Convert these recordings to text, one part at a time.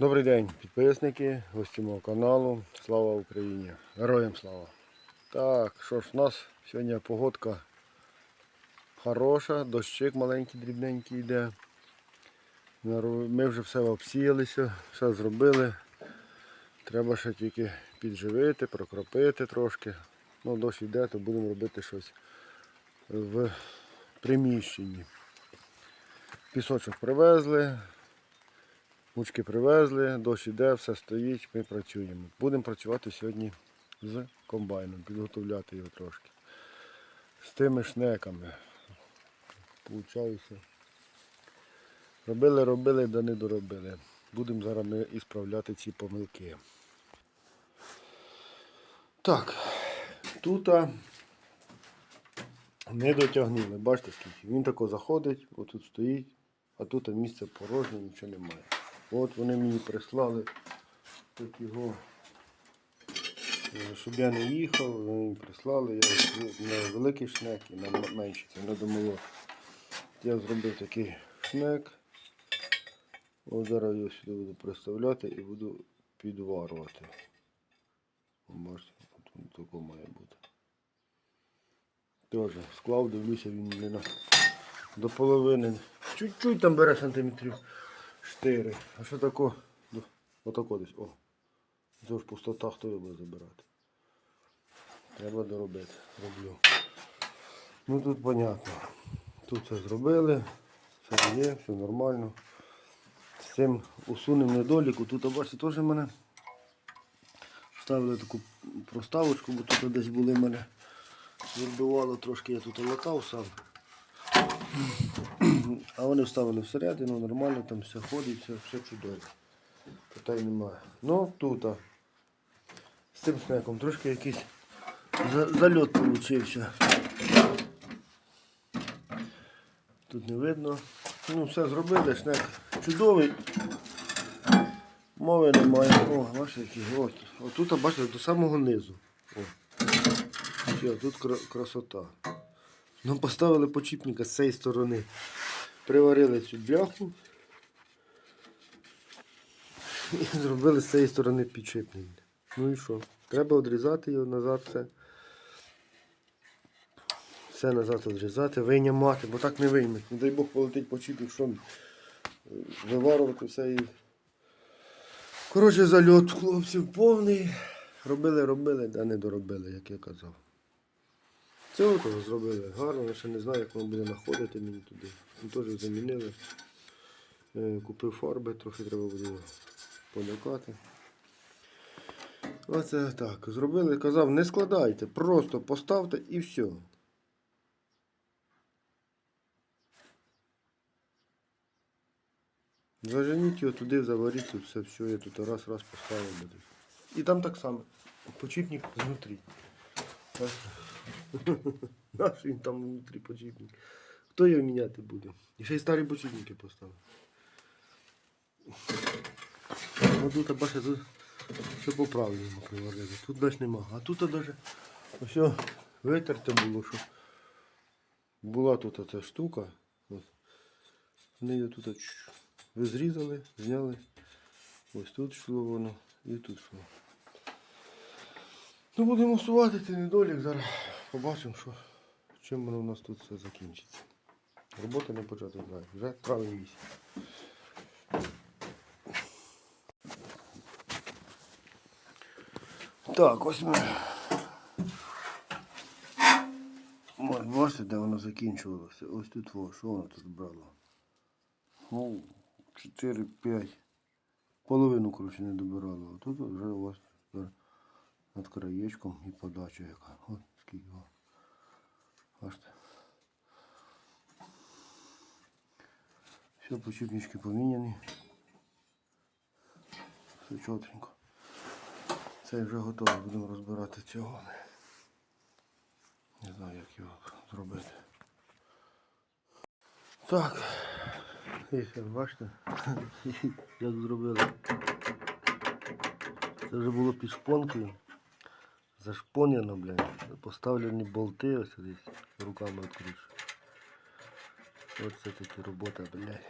Добрий день, підписники, гості мого каналу. Слава Україні! Героям слава! Так, що ж, у нас сьогодні погодка хороша, дощик маленький, дрібненький йде. Ми вже все обсіялися, все зробили. Треба ще тільки підживити, прокропити трошки. Ну, дощ йде, то будемо робити щось в приміщенні. Пісочок привезли, Мучки привезли, дощ іде, все стоїть, ми працюємо. Будемо працювати сьогодні з комбайном, підготовляти його трошки. З тими шнеками. Получається. Робили, робили, да не доробили. Будемо зараз ми і справляти ці помилки. Так, тут не дотягнули. Бачите скільки? Він тако заходить, отут стоїть, а тут місце порожнє, нічого немає. От вони мені прислали так його, е, щоб я не їхав, вони мені прислали, я на великий шнек і на менший, це на домолот. Я зробив такий шнек. От зараз я сюди буду приставляти і буду підварувати. Бачите, він тако має бути. Теж склав, дивлюся, він не на до половини. Чуть-чуть там бере сантиметрів 4. А що тако? Ну, Отако десь. О. Це ж пустота, хто його буде забирати. Треба доробити. Роблю. Ну тут понятно. Тут все зробили, все є, все нормально. З цим усунемо недоліку. Тут, бачите, теж мене ставили таку проставочку, бо тут десь були мене. Відбивало трошки, я тут латав сам. А вони вставили всередину, нормально, там все ходить, все, все чудово. Питань немає. Ну тут а, з цим шнеком трошки якийсь зальот получився. Тут не видно. Ну, все зробили, шнек чудовий. Мови немає. О, бачите, який. От. Отут, бачите, до самого низу. О. Все, тут кра- красота. Нам поставили почіпника з цієї сторони. Приварили цю бляху. І зробили з цієї сторони підшипник. Ну і що? Треба відрізати його назад все. Все назад відрізати, вийняти, бо так не вийме. Не дай Бог полетить почіпник, що м, виварувати все і. Коротше, зальот хлопців повний. Робили, робили, да не доробили, як я казав. Цього зробили гарно, я ще не знаю, як воно буде знаходити мені туди. Ми теж замінили. Е, Купив фарби, трохи треба буде полякати. Оце так. Зробили, казав, не складайте, просто поставте і все. Заженіть його туди, заваріть тут все, все, я тут раз, раз поставив. І там так само. Почіпник знутрі. Наш він там внутрі почіпник. Хто його міняти буде? І ще й старі почіпники поставив. Ну тут, бачите, тут все по правильному приварили. Тут навіть нема. А тут навіть все витерте було, що була тут оця штука. От. Вони її тут чш, ви зрізали, зняли. Ось тут йшло воно і тут йшло. Ну будемо усувати цей недолік, зараз побачимо, що, чим воно у нас тут все закінчиться. Робота не почати знаю. Вже травень місяць. Так, ось ми. Ось, бачите, де воно закінчувалося. Ось тут во, що воно тут брало? Ну, 4-5. Половину, коротше, не добирало. А тут вже у вас над краєчком і подача яка. От скільки. О. Бачите. Все, почіпнички поміняні. Все чотенько. Це вже готово, будемо розбирати цього. Не знаю, як його зробити. Так. Ось, бачите, як зробили. Це вже було під шпонкою. Зашпонено, блядь. Поставлені болти ось десь руками відкручу. Оце таки робота, блядь.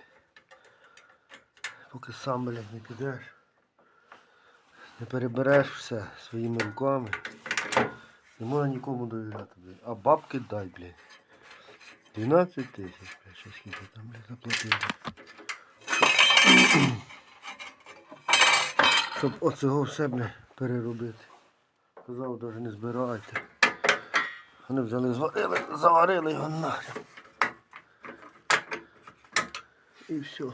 Поки сам, блядь, не підеш. Не перебереш все своїми руками. Не можна нікому довіряти, блядь. А бабки дай, блядь. 12 тисяч, блядь, що скільки там, блядь, заплатили. Щоб оцього все, блядь, переробити. Казав, навіть не збирайте. Вони взяли, зварили, заварили його нахрен. І все.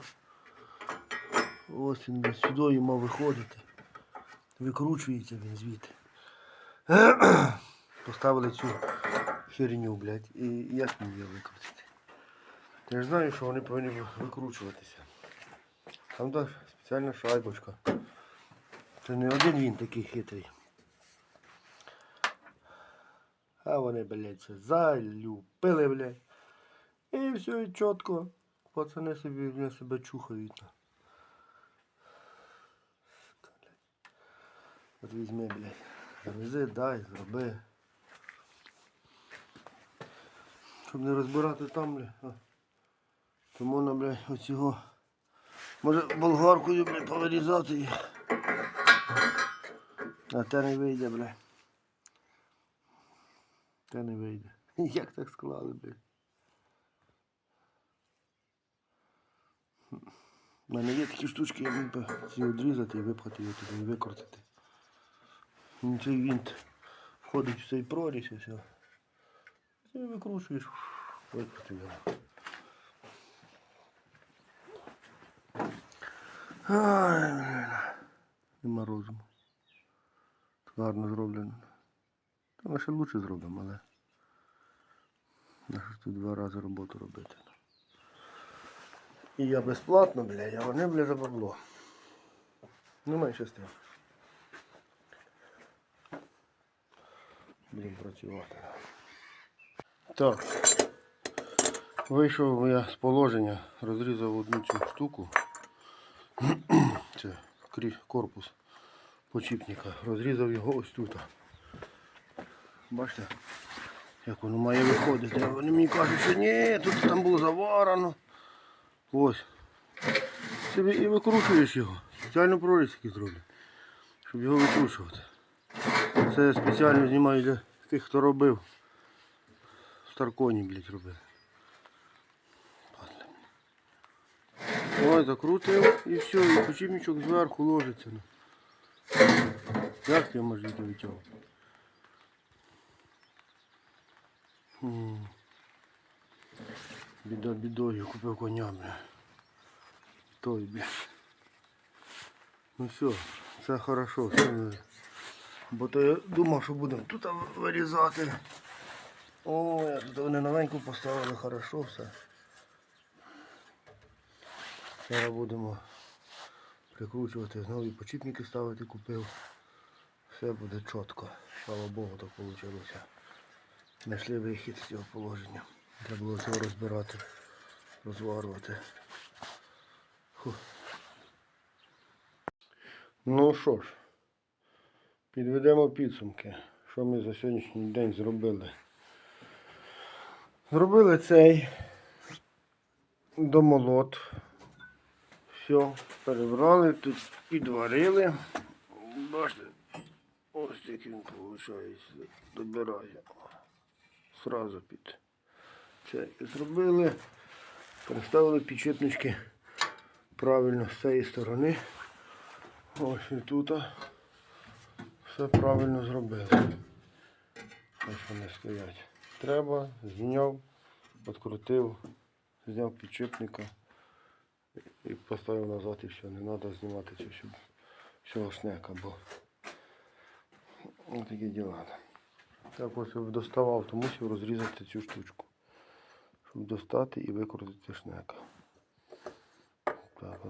Ось він сюди мав виходити. Викручується він звідти. Поставили цю херню, блядь. І як мені її викрутити? Я ж знаю, що вони повинні викручуватися. Там та спеціальна шайбочка. Це не один він такий хитрий. А вони, блядь, це залюпили, блядь. І все, і чітко. Пацани собі не себе чухають. От візьми, блядь. Завези, дай, зроби. Щоб не розбирати там, блядь. а. То можна, блядь, оцього. Може болгаркою, блядь, повирізати. А те не вийде, блядь. Те не вийде. Як так склали, блядь? У мене є такі штучки, я міг би ці відрізати і випхати його туди і викрутити. Ну, Цей вінт входить в цей прорізь і все. Ти викручуєш, викрутив його. Ай, блін. Нема розуму. Гарно зроблено. Ми ще лучше зробимо, але. Тут два рази роботу робити. І я безплатно, блядь, а вони, бля, за бабло. Немає що з тим. Будемо працювати. Так. Вийшов я з положення, розрізав одну цю штуку. Це корпус почіпника. Розрізав його ось тут. Бачите, як воно має виходити. А вони мені кажуть, що ні, тут там було заварено. Ось. Собі і викручуєш його. Спеціально проріз який зроблять, щоб його викручувати. Це спеціально знімаю для тих, хто робив. В Старконі, блядь, робив. Ой, закрутив і все, і почіпничок зверху ложиться. ну. Як ти можеш його витягувати? Біда бідою, купив коня, бля. Той, бля. Ну все, це хорошо. Все. Бо то я думав, що будемо тут вирізати. О, я тут вони новеньку поставили, хорошо все. Зараз будемо прикручувати, нові почіпники ставити купив. Все буде чітко. Слава Богу, так вийшло. Знайшли вихід з цього положення. Треба було цього розбирати, розварювати. Фу. Ну що ж, підведемо підсумки, що ми за сьогоднішній день зробили. Зробили цей домолот. Все, перебрали, тут підварили. Бачите, ось такий він виходить, добирає. Сразу під це і зробили. Переставили підшипнички правильно з цієї сторони. Ось і тут все правильно зробили. Ось вони стоять. Треба, зняв, відкрутив, зняв підшипника і поставив назад і все. Не треба знімати цю всю, шнека, бо ось такі діла. Так ось доставав, то мусив розрізати цю штучку. Щоб достати і викрутити шнека. Так,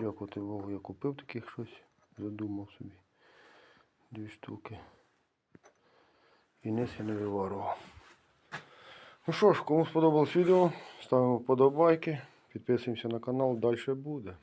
дякувати Богу, я купив таких щось, задумав собі. Дві штуки. І низ я не виварував. Ну що ж, кому сподобалось відео, ставимо вподобайки, підписуємося на канал, далі буде.